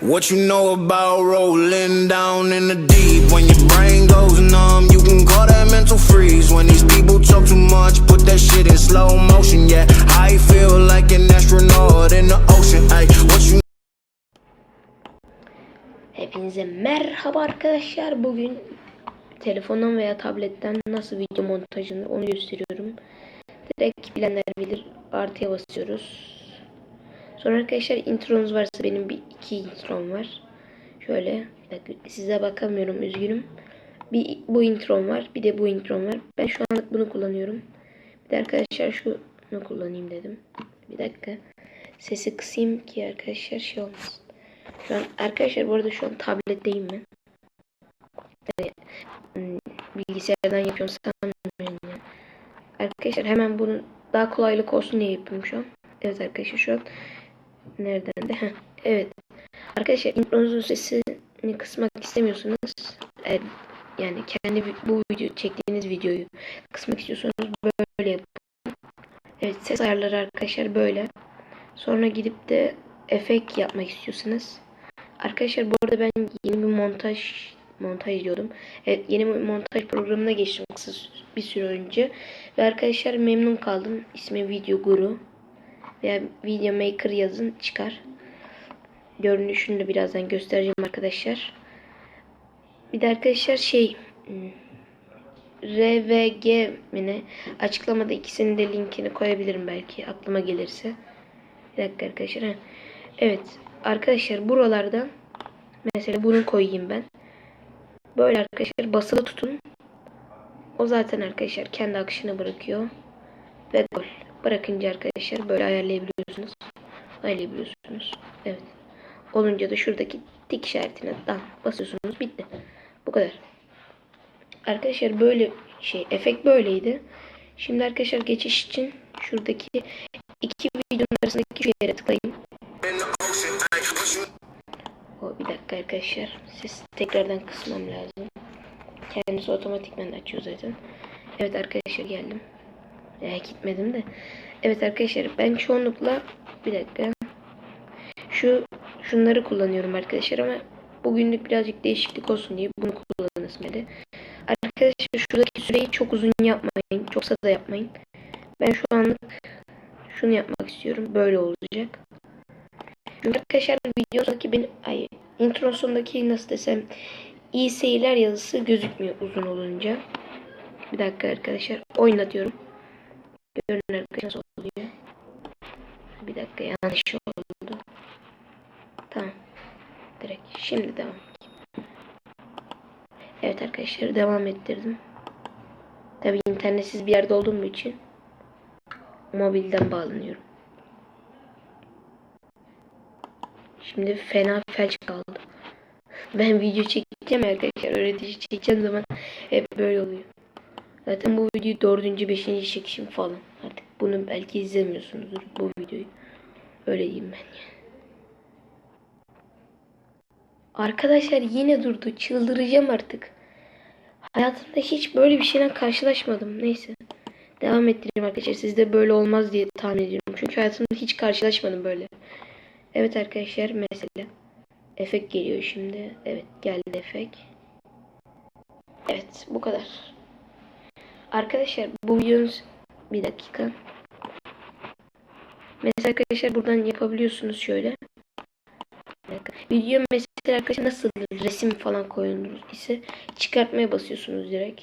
What you know about rolling down in the deep? When your brain goes numb, you can call that mental freeze. When these people talk too much, put that shit in slow motion. Yeah, I feel like an astronaut in the ocean. Ay, what you Hepinize merhaba arkadaşlar. Bugün telefondan veya tabletten nasıl video montajını onu gösteriyorum. Direkt bilenler bilir. Artıya basıyoruz. Sonra arkadaşlar intronuz varsa benim bir iki introm var. Şöyle bir dakika size bakamıyorum üzgünüm. Bir bu introm var. Bir de bu introm var. Ben şu anlık bunu kullanıyorum. Bir de arkadaşlar şunu kullanayım dedim. Bir dakika. Sesi kısayım ki arkadaşlar şey olmasın. Şu an arkadaşlar bu arada şu an tabletteyim ben. Yani, hmm, bilgisayardan yapıyorum sanmıyorum ya. Arkadaşlar hemen bunu daha kolaylık olsun diye yapıyorum şu an. Evet arkadaşlar şu an nereden de evet. Arkadaşlar intronuzun sesini kısmak istemiyorsanız yani kendi bu video çektiğiniz videoyu kısmak istiyorsanız böyle yapın. Evet ses ayarları arkadaşlar böyle. Sonra gidip de efekt yapmak istiyorsanız Arkadaşlar bu arada ben yeni bir montaj montaj diyordum. Evet yeni bir montaj programına geçtim kısa bir süre önce. Ve arkadaşlar memnun kaldım. İsmi Video Guru. Veya Video Maker yazın çıkar. Görünüşünü de birazdan göstereceğim arkadaşlar. Bir de arkadaşlar şey hmm, RVG mi ne? Açıklamada ikisinin de linkini koyabilirim belki aklıma gelirse. Bir dakika arkadaşlar. ha. Evet arkadaşlar buralardan mesela bunu koyayım ben. Böyle arkadaşlar basılı tutun. O zaten arkadaşlar kendi akışını bırakıyor. Ve gol. Bırakınca arkadaşlar böyle ayarlayabiliyorsunuz. Ayarlayabiliyorsunuz. Evet. Olunca da şuradaki tik işaretine dan basıyorsunuz. Bitti. Bu kadar. Arkadaşlar böyle şey efekt böyleydi. Şimdi arkadaşlar geçiş için şuradaki iki videonun arasındaki şu yere tıklayın. O bir dakika arkadaşlar. Ses tekrardan kısmam lazım. Kendisi otomatikman açıyor zaten. Evet arkadaşlar geldim. Ya gitmedim de. Evet arkadaşlar ben çoğunlukla bir dakika. Şu şunları kullanıyorum arkadaşlar ama bugünlük birazcık değişiklik olsun diye bunu kullanasım geldi. Arkadaşlar şuradaki süreyi çok uzun yapmayın. Çok kısa da yapmayın. Ben şu anlık şunu yapmak istiyorum. Böyle olacak. Çünkü arkadaşlar videodaki benim ay introsundaki nasıl desem iyi seyirler yazısı gözükmüyor uzun olunca. Bir dakika arkadaşlar oynatıyorum. Görün arkadaşlar nasıl oluyor. Bir dakika yanlış oldu. Tamam. Direkt şimdi devam. Evet arkadaşlar devam ettirdim. Tabi internetsiz bir yerde olduğum için mobilden bağlanıyorum. Şimdi fena felç kaldı. Ben video çekeceğim arkadaşlar. Öğretici çekeceğim zaman hep böyle oluyor. Zaten bu videoyu dördüncü, beşinci çekişim falan. Artık bunu belki izlemiyorsunuzdur bu videoyu. Öyle diyeyim ben yani. Arkadaşlar yine durdu. Çıldıracağım artık. Hayatımda hiç böyle bir şeyle karşılaşmadım. Neyse. Devam ettireyim arkadaşlar. Sizde böyle olmaz diye tahmin ediyorum. Çünkü hayatımda hiç karşılaşmadım böyle. Evet arkadaşlar mesela efekt geliyor şimdi. Evet geldi efekt. Evet bu kadar. Arkadaşlar bu videonun bir dakika. Mesela arkadaşlar buradan yapabiliyorsunuz şöyle. Video mesela arkadaşlar nasıl resim falan koyulur ise çıkartmaya basıyorsunuz direkt.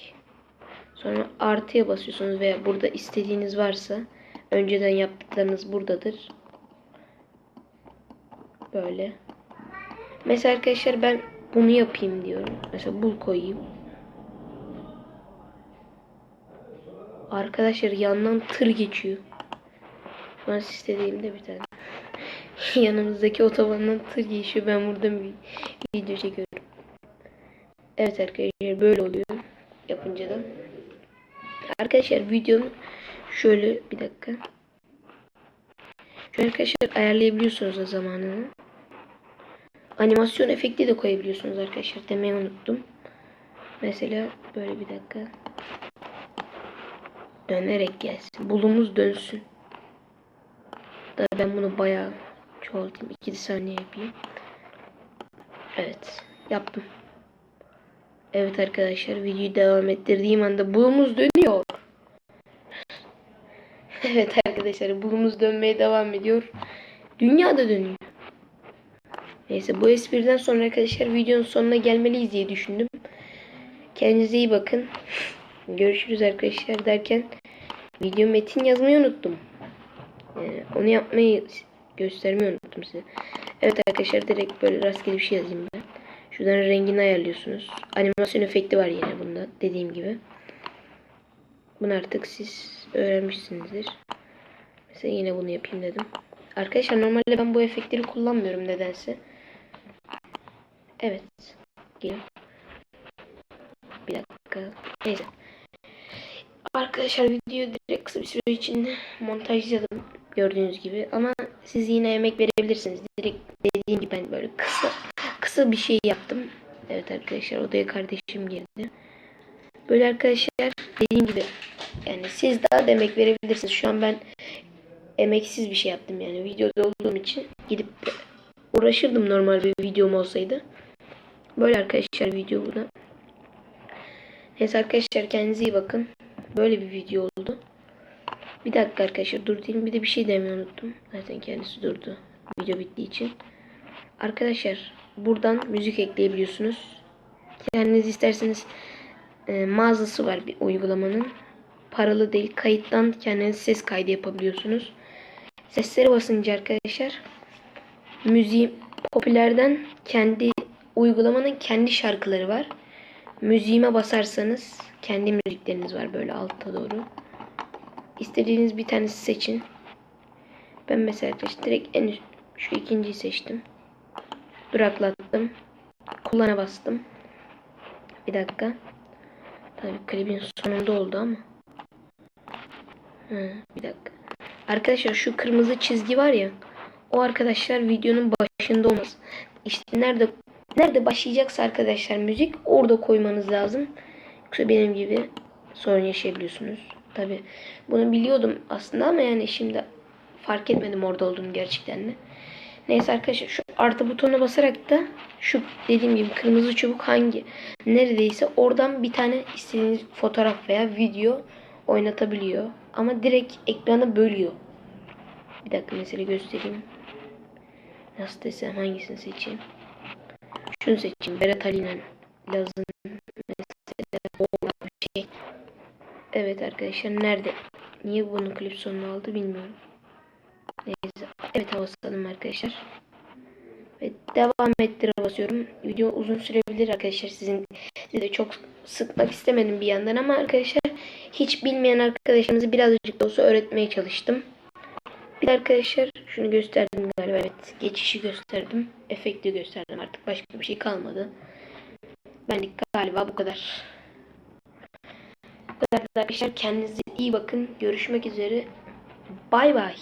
Sonra artıya basıyorsunuz veya burada istediğiniz varsa önceden yaptıklarınız buradadır. Böyle. Mesela arkadaşlar ben bunu yapayım diyorum. Mesela bul koyayım. Arkadaşlar yandan tır geçiyor. Ben istediğimde bir tane. Yanımızdaki otobandan tır geçiyor. Ben burada bir video çekiyorum. Evet arkadaşlar böyle oluyor. Yapınca da. Arkadaşlar videonun şöyle bir dakika. Şöyle arkadaşlar ayarlayabiliyorsunuz da zamanını. Animasyon efekti de koyabiliyorsunuz arkadaşlar. Demeyi unuttum. Mesela böyle bir dakika. Dönerek gelsin. Bulumuz dönsün. Da ben bunu bayağı çoğaltayım. 2 saniye yapayım. Evet. Yaptım. Evet arkadaşlar videoyu devam ettirdiğim anda bulumuz dönüyor. Evet arkadaşlar bulumuz dönmeye devam ediyor. Dünya da dönüyor. Neyse bu espriden sonra arkadaşlar videonun sonuna gelmeliyiz diye düşündüm. Kendinize iyi bakın. Görüşürüz arkadaşlar derken video metin yazmayı unuttum. Ee, onu yapmayı göstermeyi unuttum size. Evet arkadaşlar direkt böyle rastgele bir şey yazayım ben. Şuradan rengini ayarlıyorsunuz. Animasyon efekti var yine bunda dediğim gibi. Bunu artık siz öğrenmişsinizdir. Mesela yine bunu yapayım dedim. Arkadaşlar normalde ben bu efektleri kullanmıyorum nedense. Evet. Gelin. Bir dakika. Neyse. Arkadaşlar video direkt kısa bir süre içinde montajladım gördüğünüz gibi ama siz yine emek verebilirsiniz. Direkt dediğim gibi ben böyle kısa kısa bir şey yaptım. Evet arkadaşlar odaya kardeşim girdi. Böyle arkadaşlar dediğim gibi yani siz daha da emek verebilirsiniz. Şu an ben emeksiz bir şey yaptım yani videoda olduğum için gidip uğraşırdım normal bir videom olsaydı. Böyle arkadaşlar video bu da. Neyse arkadaşlar kendinize iyi bakın. Böyle bir video oldu. Bir dakika arkadaşlar dur diyeyim. Bir de bir şey demeyi unuttum. Zaten kendisi durdu. Video bittiği için. Arkadaşlar buradan müzik ekleyebiliyorsunuz. Kendiniz isterseniz e, mağazası var bir uygulamanın. Paralı değil. Kayıttan kendiniz ses kaydı yapabiliyorsunuz. Sesleri basınca arkadaşlar müziği popülerden kendi uygulamanın kendi şarkıları var. Müziğime basarsanız kendi müzikleriniz var böyle altta doğru. İstediğiniz bir tanesi seçin. Ben mesela arkadaşlar direkt en üst, şu ikinciyi seçtim. Duraklattım. Kullana bastım. Bir dakika. Tabii klibin sonunda oldu ama. Ha, bir dakika. Arkadaşlar şu kırmızı çizgi var ya. O arkadaşlar videonun başında olmaz. İşte nerede nerede başlayacaksa arkadaşlar müzik orada koymanız lazım. Yoksa benim gibi sorun yaşayabiliyorsunuz. Tabi bunu biliyordum aslında ama yani şimdi fark etmedim orada olduğunu gerçekten de. Neyse arkadaşlar şu artı butonuna basarak da şu dediğim gibi kırmızı çubuk hangi neredeyse oradan bir tane istediğiniz fotoğraf veya video oynatabiliyor. Ama direkt ekranı bölüyor. Bir dakika mesela göstereyim. Nasıl desem hangisini seçeyim? Şunu seçeyim. Berat Ali'nin lazım mesela. Evet arkadaşlar nerede? Niye bunu klip sonuna aldı bilmiyorum. Neyse. Evet basalım arkadaşlar. Ve devam ettir basıyorum. Video uzun sürebilir arkadaşlar. Sizin sizi de çok sıkmak istemedim bir yandan ama arkadaşlar hiç bilmeyen arkadaşlarımızı birazcık da olsa öğretmeye çalıştım. Bir arkadaşlar şunu gösterdim galiba. Evet geçişi gösterdim. Efekti gösterdim artık. Başka bir şey kalmadı. Benlik galiba bu kadar. Kadar arkadaşlar. Kendinize iyi bakın. Görüşmek üzere. Bay bay.